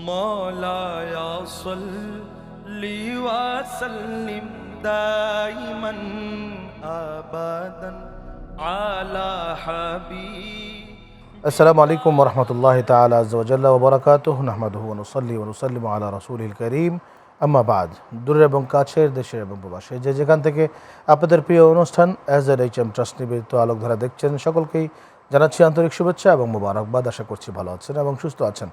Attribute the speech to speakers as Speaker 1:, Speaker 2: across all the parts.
Speaker 1: مولاي صل وسلم دائما ابدا على حبيب
Speaker 2: আসসালামু আলাইকুম রহমতুল্লাহ তালা আজ্লা ওবরাকাত নাহমাদহু অনুসল্লি অনুসল্লিম আলা রসুল করিম আম্মাবাদ দূরের এবং কাছের দেশের এবং প্রবাসে যে যেখান থেকে আপনাদের প্রিয় অনুষ্ঠান as add H M trust নিবেদিত আলোকধারা দেখছেন সকলকেই জানাচ্ছি আন্তরিক শুভেচ্ছা এবং মোবারকবাদ আশা করছি ভালো আছেন এবং সুস্থ আছেন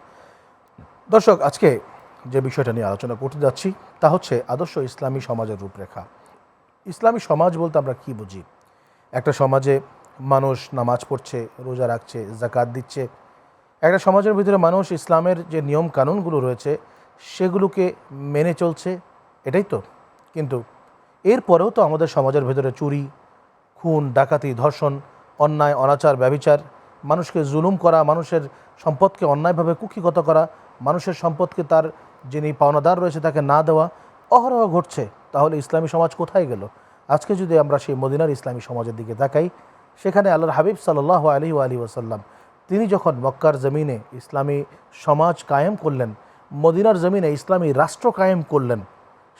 Speaker 2: দর্শক, আজকে যে বিষয়টা নিয়ে আলোচনা করতে যাচ্ছি তা হচ্ছে আদর্শ ইসলামী সমাজের রূপরেখা। ইসলামী সমাজ বলতে আমরা কি বুঝি? একটা সমাজে মানুষ নামাজ পড়ছে, রোজা রাখছে জাকাত দিচ্ছে। একটা সমাজের ভিতরে মানুষ ইসলামের যে নিয়ম কানুনগুলো রয়েছে, সেগুলোকে মেনে চলছে, এটাই তো। কিন্তু এরপরেও তো আমাদের সমাজের ভিতরে চুরি, খুন, ডাকাতি, ধর্ষণ, অন্যায়, অনাচার, ব্যবিচার মানুষকে জুলুম করা, মানুষের সম্পদকে অন্যায়ভাবে কুক্ষিগত করা, মানুষের সম্পদকে তার যিনি পাওনাদার রয়েছে তাকে না দেওয়া, অহরহ ঘটছে। তাহলে ইসলামী সমাজ কোথায় গেল? আজকে যদি আমরা সেই মদিনার ইসলামী সমাজের দিকে তাকাই, সেখানে আল্লাহর হাবিব সাল্লাহ আলী আলী ওসাল্লাম তিনি যখন মক্কার জমিনে ইসলামী সমাজ কায়েম করলেন, মদিনার জমিনে ইসলামী রাষ্ট্র কায়েম করলেন,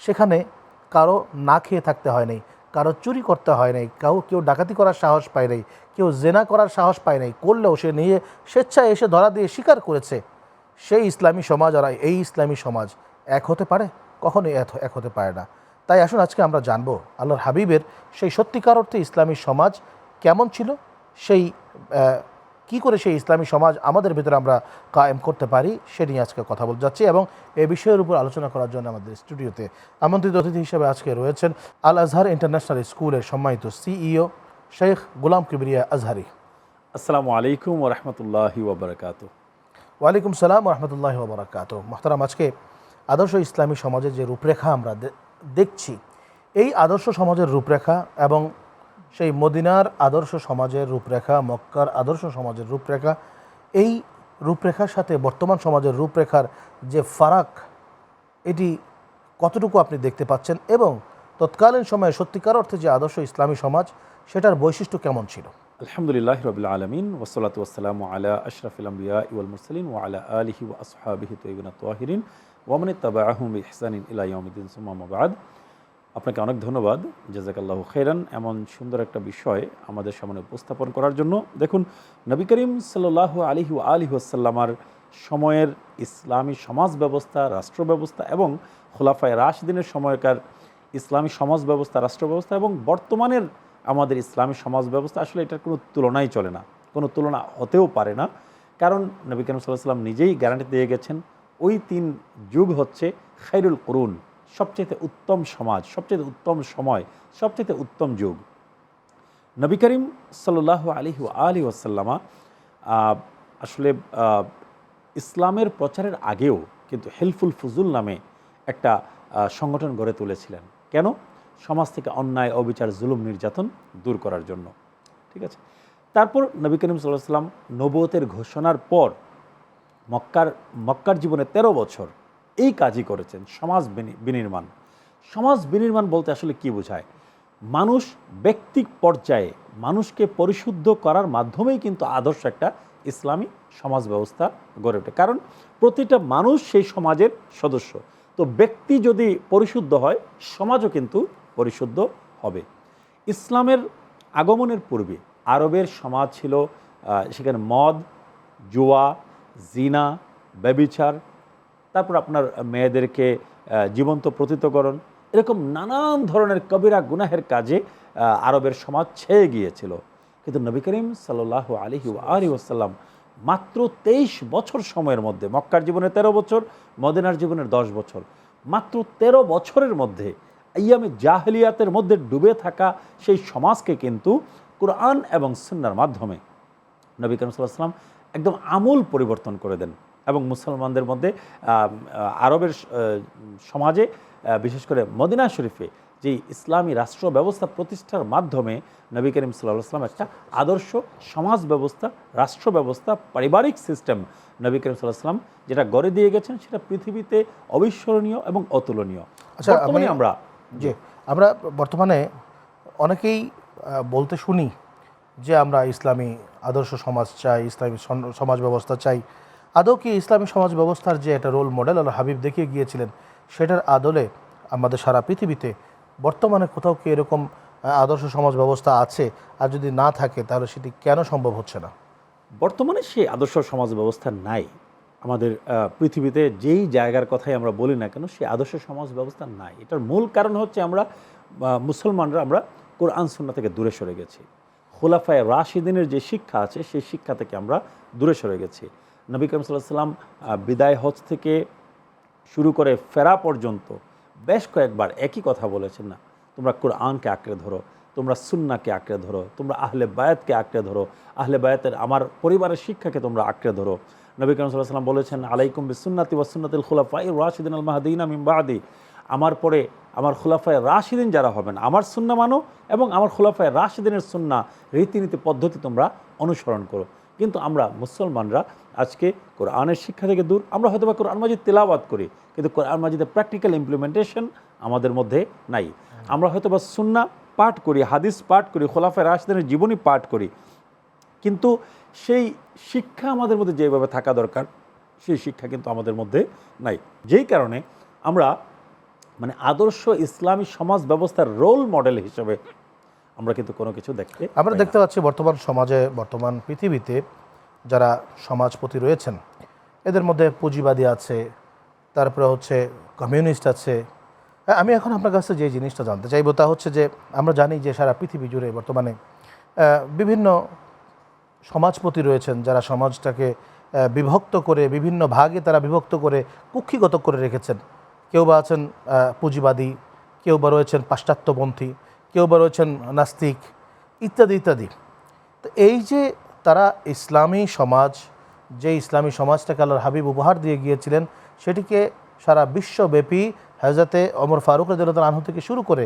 Speaker 2: সেখানে কারও না খেয়ে থাকতে হয় নাই। কারও চুরি করতে হয় নাই, কাউ, কেউ ডাকাতি করার সাহস পায় নাই, কেউ জেনা করার সাহস পায় নাই, করলেও সে নিয়ে স্বেচ্ছায় এসে ধরা দিয়ে স্বীকার করেছে। সেই ইসলামী সমাজ আর এই ইসলামী সমাজ এক হতে পারে? কখনোই এক হতে পারে না। তাই আসুন আজকে আমরা জানব আল্লাহর হাবিবের সেই সত্যিকার অর্থে ইসলামী সমাজ কেমন ছিল? সেই কি করে সেই ইসলামী সমাজ আমাদের ভিতরে আমরা কায়েম করতে পারি সে নিয়ে আজকে কথা বলতে যাচ্ছি এবং এ বিষয়ের উপর আলোচনা করার জন্য আমাদের স্টুডিওতে আমন্ত্রিত অতিথি হিসেবে আজকে রয়েছেন আল আজহার ইন্টারন্যাশনাল স্কুলের সম্মানিত সিইও শেখ গোলাম কিবরিয়া আজহারি।
Speaker 3: আসসালামু আলাইকুম ওরহমতুল্লাহি ওবরাকাত
Speaker 2: ওয়ালাইকুম সালাম রহমতুল্লাহ বরাকাত মোহতারাম আজকে আদর্শ ইসলামী সমাজের যে রূপরেখা আমরা দেখছি এই আদর্শ সমাজের রূপরেখা এবং সেই মদিনার আদর্শ সমাজের রূপরেখা, মক্কার আদর্শ সমাজের রূপরেখা, এই রূপরেখার সাথে বর্তমান সমাজের রূপরেখার যে ফারাক, এটি কতটুকু আপনি দেখতে পাচ্ছেন এবং তৎকালীন সময়ে সত্যিকার অর্থে যে আদর্শ ইসলামী সমাজ, সেটার বৈশিষ্ট্য কেমন ছিল?
Speaker 3: আলহামদুলিল্লাহ রবিল আলমিন ওসলাত ওসালাম আলা আশরাফিল আম্বিয়া ইউল মুরসালিন ও আলা আলিহি ও তৈবিন তোয়াহিরিন ওয়ামান তাবাহুম ইহসানিন সুমামাবাদ আপনাকে অনেক ধন্যবাদ। জাজাকাল্লাহ খেরান এমন সুন্দর একটা বিষয় আমাদের সামনে উপস্থাপন করার জন্য। দেখুন, নবী করিম সাল্লাহ আলিহি আলিহি আসাল্লামার সময়ের ইসলামী সমাজ ব্যবস্থা, রাষ্ট্র ব্যবস্থা এবং খোলাফায় রাশদিনের সময়কার ইসলামী সমাজ ব্যবস্থা, রাষ্ট্র ব্যবস্থা এবং বর্তমানের আমাদের ইসলামী সমাজ ব্যবস্থা আসলে এটার কোনো তুলনাই চলে না। কোনো তুলনা হতেও পারে না। কারণ নবী করিম সাল্লাহ সাল্লাম নিজেই গ্যারান্টি দিয়ে গেছেন, ওই তিন যুগ হচ্ছে খাইরুল করুন। সবচেয়ে উত্তম সমাজ, সবচেয়ে উত্তম সময়, সবচেয়ে উত্তম যুগ। নবী করিম সাল্লাহ আলী আলী ওসাল্লামা আসলে ইসলামের প্রচারের আগেও কিন্তু হেলফুল ফুজুল নামে একটা সংগঠন গড়ে তুলেছিলেন। কেন? সমাজ থেকে অন্যায়, অবিচার, জুলুম, নির্যাতন দূর করার জন্য। ঠিক আছে? তারপর নবী করিম সাল্লাহ সাল্লাম নবতের ঘোষণার পর মক্কার মক্কার জীবনে ১৩ বছর এই কাজই করেছেন, সমাজ বিনি- বিনির্মাণ। সমাজ বিনির্মাণ বলতে আসলে কি বোঝায়? মানুষ ব্যক্তিক পর্যায়ে মানুষকে পরিশুদ্ধ করার মাধ্যমেই কিন্তু আদর্শ একটা ইসলামী সমাজ ব্যবস্থা গড়ে ওঠে। কারণ প্রতিটা মানুষ সেই সমাজের সদস্য। তো ব্যক্তি যদি পরিশুদ্ধ হয়, সমাজও কিন্তু পরিশুদ্ধ হবে। ইসলামের আগমনের পূর্বে আরবের সমাজ ছিল সেখানে মদ, জুয়া, জিনা, ব্যবিচার তারপর আপনার মেয়েদেরকে জীবন্ত প্রতীতকরণ, এরকম নানান ধরনের কবিরা গুনাহের কাজে আরবের সমাজ ছেয়ে গিয়েছিল। কিন্তু নবী করিম সাল্লাহ আলহি আলী ওসাল্লাম মাত্র তেইশ বছর সময়ের মধ্যে, মক্কার জীবনে ১৩ বছর, মদিনার জীবনের দশ বছর, মাত্র ১৩ বছরের মধ্যে ইয়ামে জাহলিয়াতের মধ্যে ডুবে থাকা সেই সমাজকে কিন্তু কোরআন এবং সুন্নার মাধ্যমে নবী করিম সাল্লাহ সাল্লাম একদম আমূল পরিবর্তন করে দেন। এবং মুসলমানদের মধ্যে আরবের সমাজে বিশেষ করে মদিনা শরীফে যে ইসলামী রাষ্ট্র ব্যবস্থা প্রতিষ্ঠার মাধ্যমে নবী করিম সাল্লাহ সাল্লাম একটা আদর্শ সমাজ ব্যবস্থা রাষ্ট্র ব্যবস্থা পারিবারিক সিস্টেম নবী করিম সাল্লাহ সাল্লাম যেটা গড়ে দিয়ে গেছেন সেটা পৃথিবীতে অবিস্মরণীয় এবং অতুলনীয়।
Speaker 2: আচ্ছা, আমি-
Speaker 3: আমরা
Speaker 2: যে আমরা বর্তমানে অনেকেই বলতে শুনি যে আমরা ইসলামী আদর্শ সমাজ চাই ইসলামী সমাজ ব্যবস্থা চাই। আদৌ কি ইসলামী সমাজ ব্যবস্থার যে একটা রোল মডেল আল্লাহ হাবিব দেখিয়ে গিয়েছিলেন, সেটার আদলে আমাদের সারা পৃথিবীতে বর্তমানে কোথাও কি এরকম আদর্শ সমাজ ব্যবস্থা আছে? আর যদি না থাকে, তাহলে সেটি কেন সম্ভব হচ্ছে না?
Speaker 3: বর্তমানে সেই আদর্শ সমাজ ব্যবস্থা নাই। আমাদের পৃথিবীতে যেই জায়গার কথাই আমরা বলি না কেন, সেই আদর্শ সমাজ ব্যবস্থা নাই। এটার মূল কারণ হচ্ছে আমরা মুসলমানরা আমরা কোরআন সুন্না থেকে দূরে সরে গেছি। খোলাফায় রাশিদিনের যে শিক্ষা আছে, সেই শিক্ষা থেকে আমরা দূরে সরে গেছি। নবী করিম সাল্লাম বিদায় হজ থেকে শুরু করে ফেরা পর্যন্ত বেশ কয়েকবার একই কথা বলেছেন না, তোমরা কোরআনকে আঁকড়ে ধরো, তোমরা সুন্নাকে আঁকড়ে ধরো, তোমরা আহলে বায়াতকে আঁকড়ে ধরো, আহলে বায়াতের আমার পরিবারের শিক্ষাকে তোমরা আঁকড়ে ধরো। নবী করিম সাল্লাম বলেছেন, আলাইকুম বিসুন্নাতি ওয়াসুন্নাতিল খুলাফাই রাশিদিন আল মাহাদিন মিন বাদি। আমার পরে আমার খুলাফায় রাশিদিন যারা হবেন, আমার সুন্না মানো এবং আমার খুলাফায় রাশিদিনের সুন্না রীতিনীতি পদ্ধতি তোমরা অনুসরণ করো। কিন্তু আমরা মুসলমানরা আজকে কোরআনের শিক্ষা থেকে দূর, আমরা হয়তো বা কোরআন মাজিদ তেলাওয়াত করি, কিন্তু কোরআন মাজিদের প্র্যাকটিক্যাল ইমপ্লিমেন্টেশন আমাদের মধ্যে নাই। আমরা হয়তো বা সুন্না পাঠ করি, হাদিস পাঠ করি, খোলাফায় রাশিদিনের জীবনী পাঠ করি, কিন্তু সেই শিক্ষা আমাদের মধ্যে যেভাবে থাকা দরকার, সেই শিক্ষা কিন্তু আমাদের মধ্যে নাই। যেই কারণে আমরা মানে আদর্শ ইসলামী সমাজ ব্যবস্থার রোল মডেল হিসেবে আমরা কিন্তু কোনো কিছু দেখতে
Speaker 2: আমরা দেখতে পাচ্ছি বর্তমান সমাজে বর্তমান পৃথিবীতে যারা সমাজপতি রয়েছেন এদের মধ্যে পুঁজিবাদী আছে তারপরে হচ্ছে কমিউনিস্ট আছে। আমি এখন আপনার কাছে যে জিনিসটা জানতে চাইব তা হচ্ছে যে আমরা জানি যে সারা পৃথিবী জুড়ে বর্তমানে বিভিন্ন সমাজপতি রয়েছেন যারা সমাজটাকে বিভক্ত করে বিভিন্ন ভাগে তারা বিভক্ত করে কুক্ষিগত করে রেখেছেন। কেউ বা আছেন পুঁজিবাদী কেউ বা রয়েছেন পাশ্চাত্যপন্থী। কেউ বা রয়েছেন নাস্তিক, ইত্যাদি ইত্যাদি। তো এই যে তারা ইসলামী সমাজ, যে ইসলামী সমাজটাকে আল্লাহর হাবিব উপহার দিয়ে গিয়েছিলেন, সেটিকে সারা বিশ্বব্যাপী হাজরতে অমর ফারুক তাআলা আনহু থেকে শুরু করে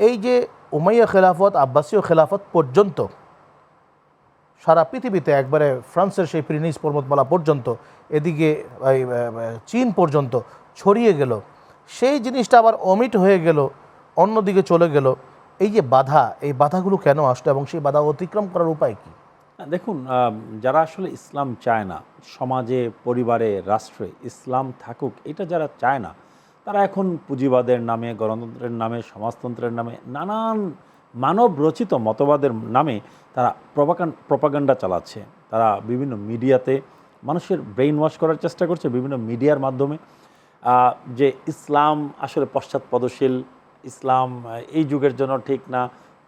Speaker 2: এই যে উমাইয়া খেলাফত, আব্বাসীয় খেলাফত পর্যন্ত, সারা পৃথিবীতে একবারে ফ্রান্সের সেই প্রিনিস পর্বতমালা পর্যন্ত, এদিকে চীন পর্যন্ত ছড়িয়ে গেল। সেই জিনিসটা আবার অমিট হয়ে গেল। অন্যদিকে চলে গেল, এই যে বাধা, এই বাধাগুলো কেন আসলো এবং সেই বাধা অতিক্রম করার উপায় কি?
Speaker 3: দেখুন যারা আসলে ইসলাম চায় না, সমাজে, পরিবারে, রাষ্ট্রে ইসলাম থাকুক, এটা যারা চায় না, তারা এখন পুঁজিবাদের নামে, গণতন্ত্রের নামে, সমাজতন্ত্রের নামে, নানান মানব রচিত মতবাদের নামে তারা প্রপাগান প্রপাগান্ডা চালাচ্ছে। তারা বিভিন্ন মিডিয়াতে মানুষের ব্রেইন ওয়াশ করার চেষ্টা করছে বিভিন্ন মিডিয়ার মাধ্যমে। যে ইসলাম আসলে পশ্চাৎপদশীল ইসলাম এই যুগের জন্য ঠিক না,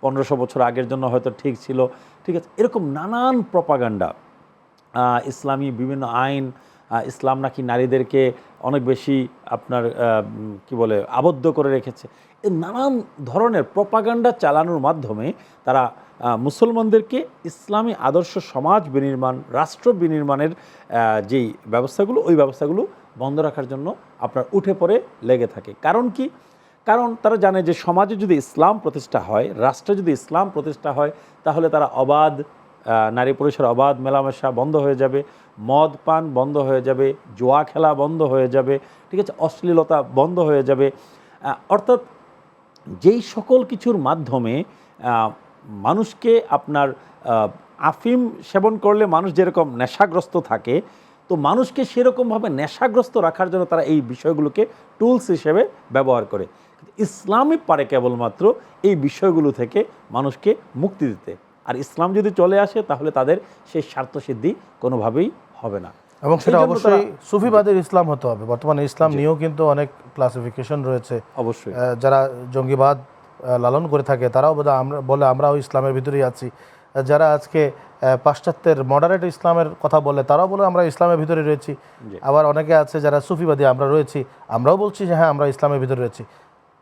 Speaker 3: পনেরোশো বছর আগের জন্য হয়তো ঠিক ছিল। ঠিক আছে, এরকম নানান প্রপাগান্ডা ইসলামী বিভিন্ন আইন ইসলাম নাকি নারীদেরকে অনেক বেশি আপনার কি বলে, আবদ্ধ করে রেখেছে। নানান ধরনের প্রপাগান্ডা চালানোর মাধ্যমে তারা মুসলমানদেরকে ইসলামী আদর্শ সমাজ বিনির্মাণ, রাষ্ট্র বিনির্মাণের যেই ব্যবস্থাগুলো, ওই ব্যবস্থাগুলো বন্ধ রাখার জন্য আপনার উঠে পড়ে লেগে থাকে। কারণ কি? কারণ তারা জানে যে সমাজে যদি ইসলাম প্রতিষ্ঠা হয়, রাষ্ট্রে যদি ইসলাম প্রতিষ্ঠা হয়, তাহলে তারা অবাধ নারী পুরুষের অবাধ মেলামেশা বন্ধ হয়ে যাবে, মদ পান বন্ধ হয়ে যাবে, জোয়া খেলা বন্ধ হয়ে যাবে, ঠিক আছে, অশ্লীলতা বন্ধ হয়ে যাবে। অর্থাৎ যেই সকল কিছুর মাধ্যমে মানুষকে আপনার আফিম সেবন করলে মানুষ যেরকম নেশাগ্রস্ত থাকে, তো মানুষকে সেরকমভাবে নেশাগ্রস্ত রাখার জন্য তারা এই বিষয়গুলোকে টুলস হিসেবে ব্যবহার করে। ইসলামই পারে কেবলমাত্র এই বিষয়গুলো থেকে মানুষকে মুক্তি দিতে। আর ইসলাম যদি চলে আসে তাহলে তাদের সেই স্বার্থসিদ্ধি কোনোভাবেই হবে না।
Speaker 2: এবং সেটা অবশ্যই সুফিবাদের ইসলাম হতে হবে। বর্তমানে ইসলাম নিয়েও কিন্তু অনেক ক্লাসিফিকেশন রয়েছে।
Speaker 3: অবশ্যই।
Speaker 2: যারা জঙ্গিবাদ লালন করে থাকে তারাও বোধহয় আমরা বলে আমরাও ইসলামের ভিতরেই আছি। যারা আজকে পাশ্চাত্যের মডারেট ইসলামের কথা বলে তারাও বলে আমরা ইসলামের ভিতরে রয়েছি। আবার অনেকে আছে যারা সুফিবাদী আমরা রয়েছি। আমরাও বলছি যে হ্যাঁ আমরা ইসলামের ভিতরে রয়েছি।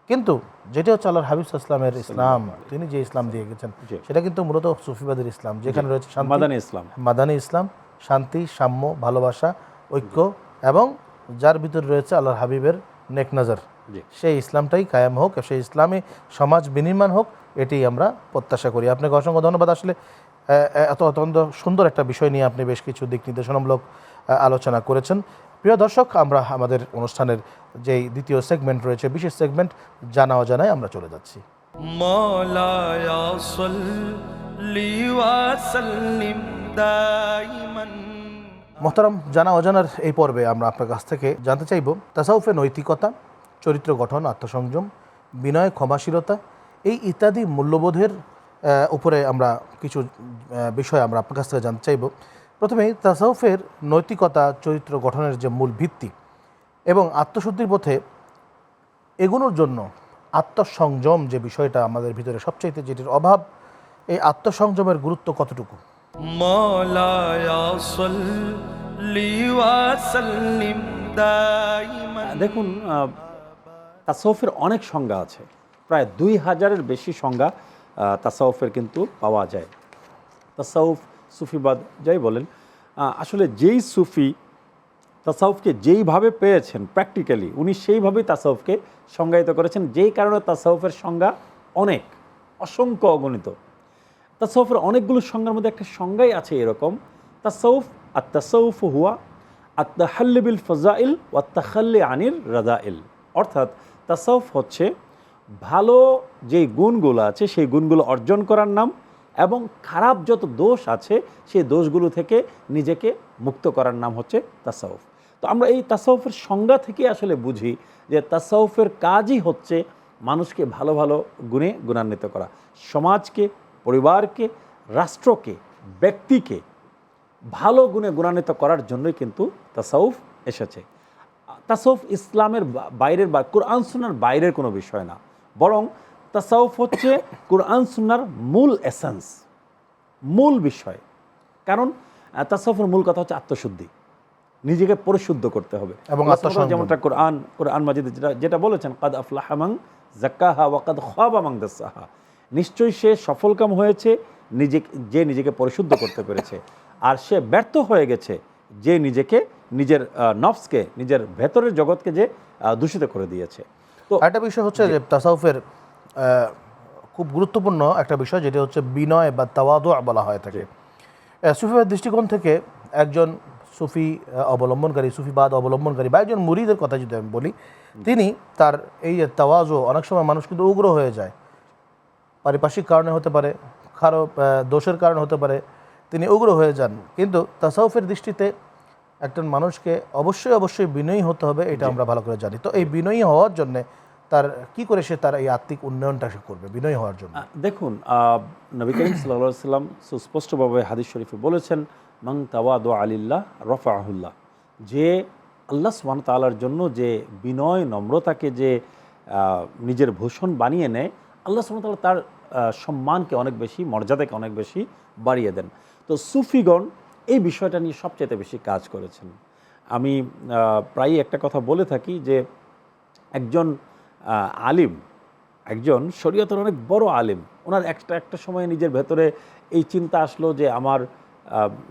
Speaker 2: কিন্তু যেটা হচ্ছে আল্লাহর হাবিব ইসলামের ইসলাম তিনি যে ইসলাম দিয়ে গেছেন সেটা কিন্তু মূলত সুফিবাদের ইসলাম যেখানে রয়েছে
Speaker 3: মাদানী ইসলাম।
Speaker 2: মাদানী ইসলাম শান্তি সাম্য ভালোবাসা ঐক্য এবং যার ভিতরে রয়েছে আল্লাহর হাবিবের নেক নজর।
Speaker 3: জি।
Speaker 2: সেই ইসলামটাই কায়েম হোক সেই ইসলামে সমাজ বিনির্মাণ হোক এটি আমরা প্রত্যাশা করি। আপনাকে অসংখ্য ধন্যবাদ। আসলে এত অত্যন্ত সুন্দর একটা বিষয় নিয়ে আপনি বেশ কিছু দিক নির্দেশনামূলক আলোচনা করেছেন। প্রিয় দর্শক আমরা আমাদের অনুষ্ঠানের যে দ্বিতীয় সেগমেন্ট রয়েছে বিশেষ সেগমেন্ট জানা অজানায় আমরা চলে যাচ্ছি। মহতারাম জানা অজানার এই পর্বে আমরা আপনার কাছ থেকে জানতে চাইব তাসাউফে নৈতিকতা চরিত্র গঠন আত্মসংযম বিনয় ক্ষমাশীলতা এই ইত্যাদি মূল্যবোধের উপরে আমরা কিছু বিষয় আমরা আপনার কাছ থেকে জানতে চাইব। প্রথমে তাসাউফের নৈতিকতা চরিত্র গঠনের যে মূল ভিত্তি এবং আত্মশুদ্ধির পথে এগোনোর জন্য আত্মসংযম যে বিষয়টা আমাদের ভিতরে সবচাইতে যেটির অভাব এই আত্মসংযমের গুরুত্ব কতটুকু?
Speaker 1: হ্যাঁ,
Speaker 3: দেখুন তাসাউফের অনেক সংজ্ঞা আছে। প্রায় দুই হাজারের বেশি সংজ্ঞা তাসাউফের কিন্তু পাওয়া যায়। তাসাউফ সুফিবাদ, যাই বলেন আসলে যেই সুফি তাসাউফকে যেইভাবে পেয়েছেন প্র্যাকটিক্যালি উনি সেইভাবেই তাসাউফকে সংজ্ঞায়িত করেছেন, যেই কারণে তাসাউফের সংজ্ঞা অনেক, অসংখ্য অগণিত। তাসাউফের অনেকগুলো সংজ্ঞার মধ্যে একটা সংজ্ঞাই আছে এরকম, তাসাউফ আর তাসাউফ হুয়া আত্মাহাল্লিবিল ফজাইল ও আত্তাখাল্লি আনির রাজাইল। অর্থাৎ তাসাউফ হচ্ছে ভালো যেই গুণগুলো আছে, সেই গুণগুলো অর্জন করার নাম এবং খারাপ যত দোষ আছে, সেই দোষগুলো থেকে নিজেকে মুক্ত করার নাম হচ্ছে তাসাউফ। তো আমরা এই তাসাউফের সংজ্ঞা থেকে আসলে বুঝি যে তাসাউফের কাজই হচ্ছে মানুষকে ভালো ভালো গুণে গুণান্বিত করা। সমাজকে, পরিবারকে, রাষ্ট্রকে, ব্যক্তিকে ভালো গুণে গুণান্বিত করার জন্যই কিন্তু তাসাউফ এসেছে। তাসাউফ ইসলামের বাইরের বা, কোরআন সুন্নার বাইরের কোনো বিষয় না। বরং তাসাউফ হচ্ছে কোরআন সুন্নার মূল এসেন্স মূল বিষয়। কারণ তাসাউফের মূল কথা হচ্ছে আত্মশুদ্ধি। নিজেকে পরিশুদ্ধ করতে হবে।
Speaker 2: এবং।
Speaker 3: যেমনটা কোরআন কোরআন মাজিদে যেটা যেটা বলেছেন কাদ আফলাহামাং জাক্কাহা ওয়াকাদ খাবামাং দাসাহা। নিশ্চয়ই সে সফলকাম হয়েছে নিজে যে নিজেকে পরিশুদ্ধ করতে পেরেছে। আর সে ব্যর্থ হয়ে গেছে যে নিজেকে নিজের নফসকে নিজের ভেতরের জগৎকে যে দূষিত করে দিয়েছে। তো
Speaker 2: একটা বিষয় হচ্ছে যে তাসাউফের খুব গুরুত্বপূর্ণ একটা বিষয় যেটা হচ্ছে বিনয় বা তাওয়াদু বলা হয় থাকে। সুফিবাদ দৃষ্টিকোণ থেকে একজন সুফি অবলম্বনকারী সুফিবাদ অবলম্বনকারী বা একজন মুরিদের কথা যদি আমি বলি তিনি তার এই যে তাওয়াজু অনেক সময় মানুষ কিন্তু উগ্র হয়ে যায়। পারিপার্শ্বিক কারণে হতে পারে খারাপ দোষের কারণে হতে পারে তিনি উগ্র হয়ে যান। কিন্তু তাসাউফের দৃষ্টিতে একজন মানুষকে অবশ্যই অবশ্যই বিনয়ী হতে হবে এটা আমরা ভালো করে জানি। তো এই বিনয়ী হওয়ার জন্য তার, কি করে সে তার এই আত্মিক উন্নয়নটা সে করবে, বিনয় হওয়ার জন্য?
Speaker 3: দেখুন নবী করিম সাল্লাম সুস্পষ্টভাবে হাদিস শরীফে বলেছেন মাং তাওয়াদ আলিল্লাহ রফা আহুল্লাহ যে আল্লাহ সুবহান তাআলার জন্য যে বিনয়, নম্রতাকে যে নিজের ভূষণ বানিয়ে নেয়, আল্লাহ সুবহান তাআলা তার সম্মানকে অনেক বেশি, মর্যাদাকে অনেক বেশি বাড়িয়ে দেন। তো সুফিগণ এই বিষয়টা নিয়ে সবচেয়ে বেশি কাজ করেছেন। আমি প্রায়ই একটা কথা বলে থাকি যে, একজন আলিম, একজন শরীয়তের অনেক বড় আলিম, ওনার একটা একটা সময় নিজের ভেতরে এই চিন্তা আসলো যে আমার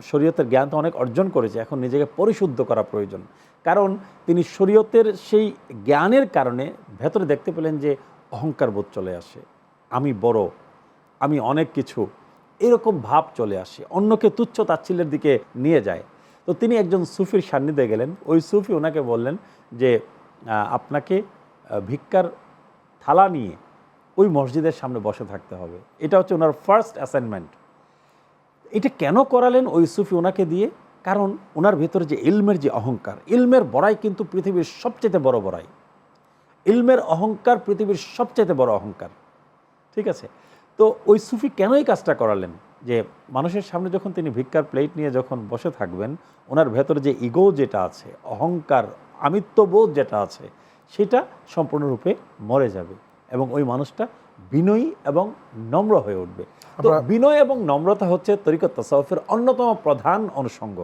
Speaker 3: শরীয়তের জ্ঞান তো অনেক অর্জন করেছে, এখন নিজেকে পরিশুদ্ধ করা প্রয়োজন। কারণ তিনি শরীয়তের সেই জ্ঞানের কারণে ভেতরে দেখতে পেলেন যে অহংকার বোধ চলে আসে, আমি বড়, আমি অনেক কিছু, এরকম ভাব চলে আসে, অন্যকে তুচ্ছ তাচ্ছিল্যের দিকে নিয়ে যায়। তো তিনি একজন সুফির সান্নিধ্যে গেলেন, ওই সুফি ওনাকে বললেন যে আপনাকে ভিক্ষার থালা নিয়ে ওই মসজিদের সামনে বসে থাকতে হবে। এটা হচ্ছে ওনার ফার্স্ট অ্যাসাইনমেন্ট এটা কেন করালেন ওই সুফি ওনাকে দিয়ে? কারণ ওনার ভেতরে যে ইলমের যে অহংকার, ইলমের বড়াই কিন্তু পৃথিবীর সবচেয়ে বড় বড়াই। ইলমের অহংকার পৃথিবীর সবচেয়ে বড় অহংকার। ঠিক আছে? তো ওই সুফি কেন এই কাজটা করালেন? যে মানুষের সামনে যখন তিনি ভিক্ষার প্লেট নিয়ে যখন বসে থাকবেন, ওনার ভেতরে যে ইগো যেটা আছে, অহংকার, আমিত্ববোধ যেটা আছে সেটা সম্পূর্ণরূপে মরে যাবে এবং ওই মানুষটা বিনয়ী এবং নম্র হয়ে উঠবে। তো বিনয় এবং নম্রতা হচ্ছে তরিকত তাসাউফের অন্যতম প্রধান অনুষঙ্গ।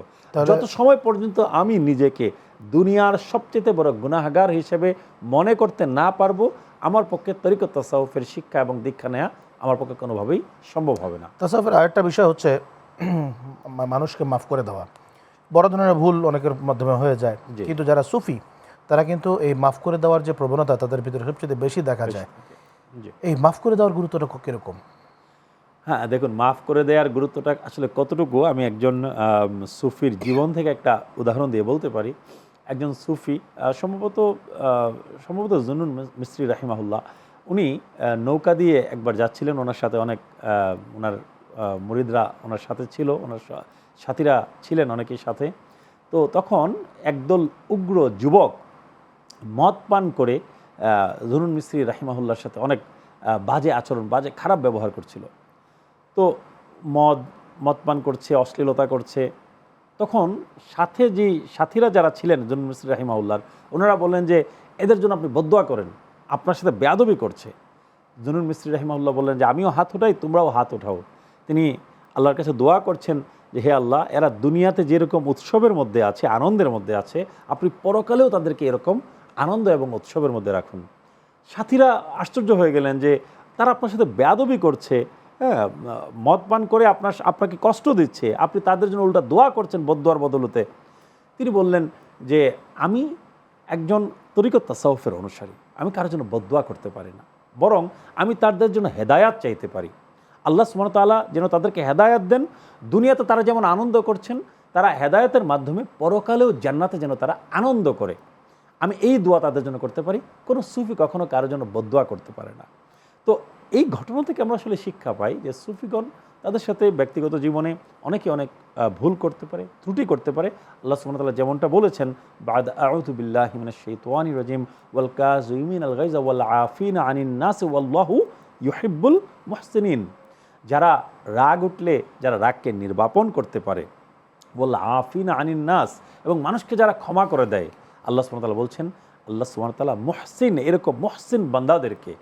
Speaker 3: যত সময় পর্যন্ত আমি নিজেকে দুনিয়ার সবচেয়ে বড় গুনাহগার হিসেবে মনে করতে না পারব আমার পক্ষে তরিকত তাসাউফের শিক্ষা এবং দীক্ষা নেওয়া আমার পক্ষে কোনোভাবেই সম্ভব হবে না।
Speaker 2: তাসাউফের আরেকটা বিষয় হচ্ছে মানুষকে মাফ করে দেওয়া। বড় ধরনের ভুল অনেকের মাধ্যমে হয়ে যায়। কিন্তু যারা সুফি তারা কিন্তু এই মাফ করে দেওয়ার যে প্রবণতা তাদের ভিতরে সবচেয়ে বেশি দেখা যায়। এই মাফ করে দেওয়ার গুরুত্বটা কীরকম?
Speaker 3: হ্যাঁ দেখুন মাফ করে দেওয়ার গুরুত্বটা আসলে কতটুকু আমি একজন সুফির জীবন থেকে একটা উদাহরণ দিয়ে বলতে পারি। একজন সুফি সম্ভবত সম্ভবত জুনুন মিস- মিস্ত্রি রাহিমাহুল্লাহ উনি নৌকা দিয়ে একবার যাচ্ছিলেন ওনার সাথে অনেক ওনার মুরিদরা ওনার সাথে ছিল ওনার সাথীরা ছিলেন অনেকের সাথে। তো তখন একদল উগ্র যুবক মদ পান করে জরুন মিস্ত্রি রাহিমাহুল্লার সাথে অনেক বাজে আচরণ, বাজে খারাপ ব্যবহার করছিল। তো মদ মদ পান করছে, অশ্লীলতা করছে। তখন সাথে যে সাথীরা যারা ছিলেন জরুন মিস্ত্রি রাহিমাউল্লার ওনারা বললেন যে, এদের জন্য আপনি বদোয়া করেন। আপনার সাথে বেয়াদবি করছে। জনুর মিস্ত্রি রাহিমাউল্লাহ বললেন যে, আমিও হাত উঠাই, তোমরাও হাত উঠাও। তিনি আল্লাহর কাছে দোয়া করছেন যে, হে আল্লাহ, এরা দুনিয়াতে যেরকম উৎসবের মধ্যে আছে, আনন্দের মধ্যে আছে, আপনি পরকালেও তাদেরকে এরকম আনন্দ এবং উৎসবের মধ্যে রাখুন। সাথীরা আশ্চর্য হয়ে গেলেন যে তারা আপনার সাথে বেয়াদবি করছে হ্যাঁ মদ পান করে আপনার আপনাকে কষ্ট দিচ্ছে, আপনি তাদের জন্য উল্টা দোয়া করছেন বদুয়ার বদলতে। তিনি বললেন যে, আমি একজন তরিকত তাসাউফের অনুসারী। আমি কারোর জন্য বদুয়া করতে পারি না। বরং আমি তাদের জন্য হেদায়াত চাইতে পারি। আল্লাহ সুমতালা যেন তাদেরকে হেদায়াত দেন। দুনিয়াতে তারা যেমন আনন্দ করছেন, তারা হেদায়তের মাধ্যমে পরকালেও জান্নাতে যেন তারা আনন্দ করে। আমি এই দোয়া তাদের জন্য করতে পারি। কোনো সুফি কখনো কারোর জন্য বদুয়া করতে পারে না। তো এই ঘটনা থেকে আমরা আসলে শিক্ষা পাই যে সুফিগণ তাদের সাথে ব্যক্তিগত জীবনে অনেকে অনেক ভুল করতে পারে, ত্রুটি করতে পারে। আল্লাহ তাআলা যেমনটা বলেছেন, বাদ আউযু বিল্লাহি মিনাশ শাইতানির রাজিম ওয়াল কাযিমিন আল গায়জা ওয়াল আফিনা আনিন নাস ওয়াল্লাহু ইউহিব্বুল মুহসিনিন। যারা রাগ উঠলে, যারা রাগকে নির্বাপন করতে পারে বল আফিন আনিন নাস এবং মানুষকে যারা ক্ষমা করে দেয় আল্লাহ তাআলা বলছেন, আল্লাহ সুবহানাহু মহসিন, এরকম মহসিন বান্দাদেরকে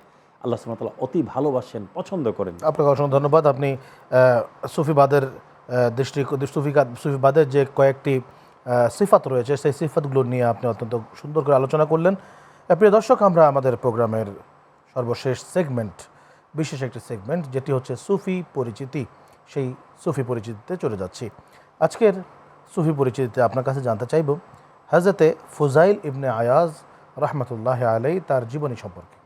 Speaker 3: আল্লাহ তাআলা অতি ভালোবাসেন, পছন্দ করেন।
Speaker 2: আপনাকে অসংখ্য ধন্যবাদ। আপনি সুফিবাদের দৃষ্টি সুফিকা সুফিবাদের যে কয়েকটি সিফাত রয়েছে, সেই সিফাতগুলো নিয়ে আপনি অত্যন্ত সুন্দর করে আলোচনা করলেন। প্রিয় দর্শক, আমরা আমাদের প্রোগ্রামের সর্বশেষ সেগমেন্ট, বিশেষ একটি সেগমেন্ট, যেটি হচ্ছে সুফি পরিচিতি। সেই সুফি পরিচিতিতে চলে যাচ্ছি। আজকের সুফি পরিচিতিতে আপনার কাছে জানতে চাইব হজরতে ফুজাইল ইবনে আয়াজ রহমতুল্লাহ আলাই তার জীবনী সম্পর্কে।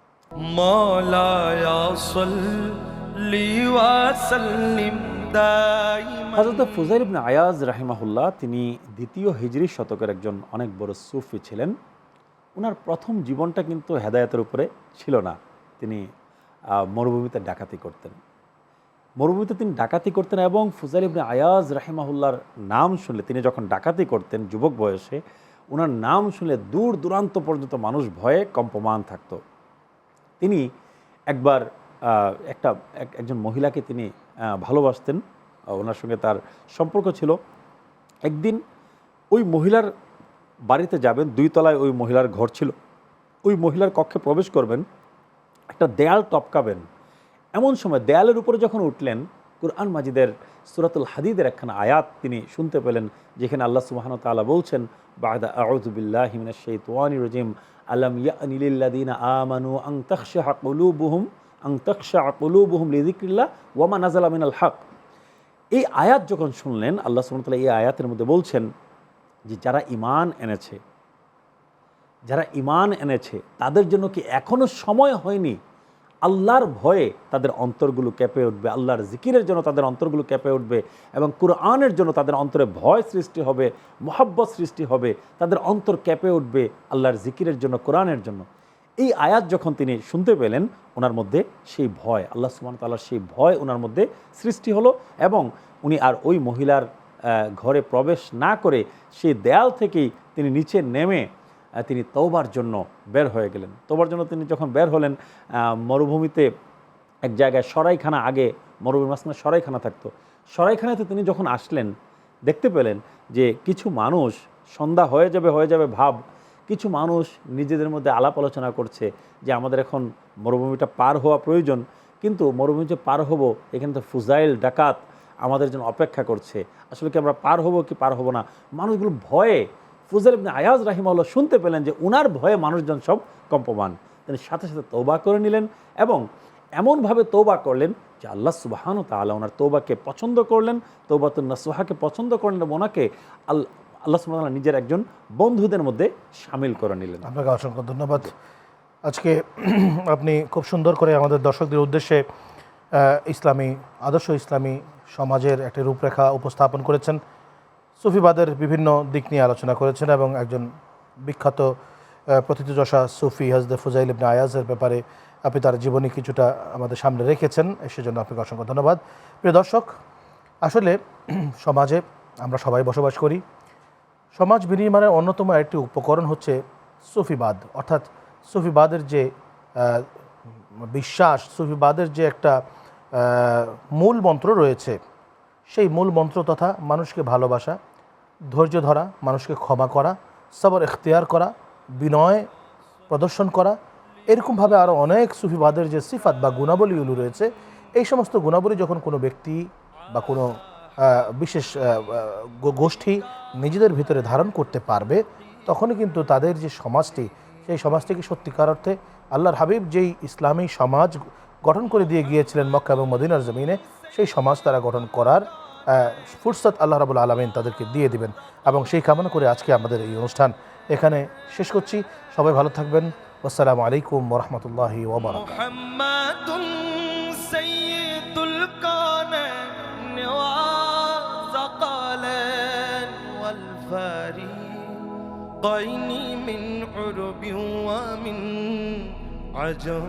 Speaker 3: হজরত ফুজাইল ইবনে আয়াজ রাহিমাহুল্লাহ তিনি দ্বিতীয় হিজরি শতকের একজন অনেক বড় সুফি ছিলেন। ওনার প্রথম জীবনটা কিন্তু হেদায়তের উপরে ছিল না। তিনি মরুভূমিতে ডাকাতি করতেন। মরুভূমিতে তিনি ডাকাতি করতেন এবং ফুজাইল ইবনে আয়াজ রাহিমাহুল্লার নাম শুনলে তিনি যখন ডাকাতি করতেন যুবক বয়সে ওনার নাম শুনলে দূর দূরান্ত পর্যন্ত মানুষ ভয়ে কম্পমান থাকত। তিনি একবার একটা, এক- একজন মহিলাকে তিনি ভালোবাসতেন। ওনার সঙ্গে তার সম্পর্ক ছিল। একদিন ওই মহিলার বাড়িতে যাবেন, দুই তলায় ওই মহিলার ঘর ছিল। ওই মহিলার কক্ষে প্রবেশ করবেন, একটা দেয়াল টপকাবেন। এমন সময় দেয়ালের উপরে যখন উঠলেন কুরআন মাজিদের সুরাতুল হাদিদের একখানা আয়াত তিনি শুনতে পেলেন, যেখানে আল্লাহ সুবহানাহু ওয়া তাআলা বলছেন বিল্লাহি মিনাশ শাইতানির রাজিম, আলাম ইয়ানি লিল্লাযিনা আমানু আন তাখশা কুলুবুহুম, আন তাখশা কুলুবুহুম লিযিকরিল্লাহ, ওয়া মা নাযালা মিনাল হক। এই আয়াত যখন শুনলেন, আল্লাহ ওয়া এই আয়াতের মধ্যে বলছেন যে যারা ইমান এনেছে, যারা ইমান এনেছে, তাদের জন্য কি এখনও সময় হয়নি আল্লাহর ভয়ে তাদের অন্তরগুলো কেঁপে উঠবে। আল্লাহর জিকিরের জন্য তাদের অন্তরগুলো কেঁপে উঠবে এবং কোরআনের জন্য তাদের অন্তরে ভয় সৃষ্টি হবে, মোহাব্বত সৃষ্টি হবে, তাদের অন্তর কেঁপে উঠবে আল্লাহর জিকিরের জন্য, কোরআনের জন্য। এই আয়াত যখন তিনি শুনতে পেলেন, ওনার মধ্যে সেই ভয়, আল্লাহ সুমান তাল্লাহর সেই ভয় ওনার মধ্যে সৃষ্টি হলো এবং উনি আর ওই মহিলার ঘরে প্রবেশ না করে সেই দেয়াল থেকেই তিনি নিচে নেমে তিনি তৌবার জন্য বের হয়ে গেলেন। তৌবার জন্য তিনি যখন বের হলেন মরুভূমিতে এক জায়গায় সরাইখানা আগে, মরুভূমির মাঝখানে সরাইখানা থাকতো। সরাইখানাতে তিনি যখন আসলেন, দেখতে পেলেন যে কিছু মানুষ সন্ধ্যা হয়ে যাবে হয়ে যাবে ভাব, কিছু মানুষ নিজেদের মধ্যে আলাপ আলোচনা করছে যে আমাদের এখন মরুভূমিটা পার হওয়া প্রয়োজন, কিন্তু মরুভূমি যে পার হব, এখানে তো ফুজাইল, ডাকাত আমাদের জন্য অপেক্ষা করছে। আসলে কি আমরা পার হব কি পার হব না? মানুষগুলো ভয়ে ফুজাইল ইবনে আয়াজ রাহিমাল্লাহ শুনতে পেলেন যে উনার ভয়ে মানুষজন সব কম্পমান। তিনি সাথে সাথে তৌবা করে নিলেন এবং এমনভাবে তৌবা করলেন যে আল্লাহ সুবাহানু তাআলা ওনার তৌবাকে পছন্দ করলেন তৌবাতুল নাসুহাকে পছন্দ করলেন এবং ওনাকে আল্লাহ আল্লাহ সুবাহ নিজের একজন বন্ধুদের মধ্যে সামিল করে নিলেন।
Speaker 2: আপনাকে অসংখ্য ধন্যবাদ। আজকে আপনি খুব সুন্দর করে আমাদের দর্শকদের উদ্দেশ্যে ইসলামী, আদর্শ ইসলামী সমাজের একটি রূপরেখা উপস্থাপন করেছেন। সুফিবাদের বিভিন্ন দিক নিয়ে আলোচনা করেছেন এবং একজন বিখ্যাত প্রথিতযশা সুফি হজরত ফুজাইল ইবনে আয়াজের ব্যাপারে আপনি তার জীবনী কিছুটা আমাদের সামনে রেখেছেন, সেজন্য আপনাকে অসংখ্য ধন্যবাদ। প্রিয় দর্শক, আসলে সমাজে আমরা সবাই বসবাস করি। সমাজ বিনির্মাণের অন্যতম একটি উপকরণ হচ্ছে সুফিবাদ। অর্থাৎ সুফিবাদের যে বিশ্বাস, সুফিবাদের যে একটা মূল মন্ত্র রয়েছে সেই মূল মন্ত্র তথা মানুষকে ভালোবাসা, ধৈর্য ধরা, মানুষকে ক্ষমা করা, সবর এখতিয়ার করা, বিনয় প্রদর্শন করা, এরকমভাবে আরও অনেক সুফিবাদের যে সিফাত বা গুণাবলীগুলো রয়েছে, এই সমস্ত গুণাবলী যখন কোনো ব্যক্তি বা কোনো বিশেষ গোষ্ঠী নিজেদের ভিতরে ধারণ করতে পারবে, তখনই কিন্তু তাদের যে সমাজটি, সেই সমাজটিকে সত্যিকার অর্থে আল্লাহর হাবিব যেই ইসলামী সমাজ গঠন করে দিয়ে গিয়েছিলেন মক্কা এবং মদিনার জমিনে সেই সমাজ তারা গঠন করার আহ, ফুরসত আল্লাহ রাবুল আলমিন তাদেরকে দিয়ে দিবেন এবং সেই কামনা করে আজকে আমাদের এই অনুষ্ঠান এখানে শেষ করছি সবাই ভালো থাকবেন আসসালামু আলাইকুম রহমতুল্লাহি ওবরাক
Speaker 1: محمد سيد الكون وثقلين والفريقين من عرب ومن عجم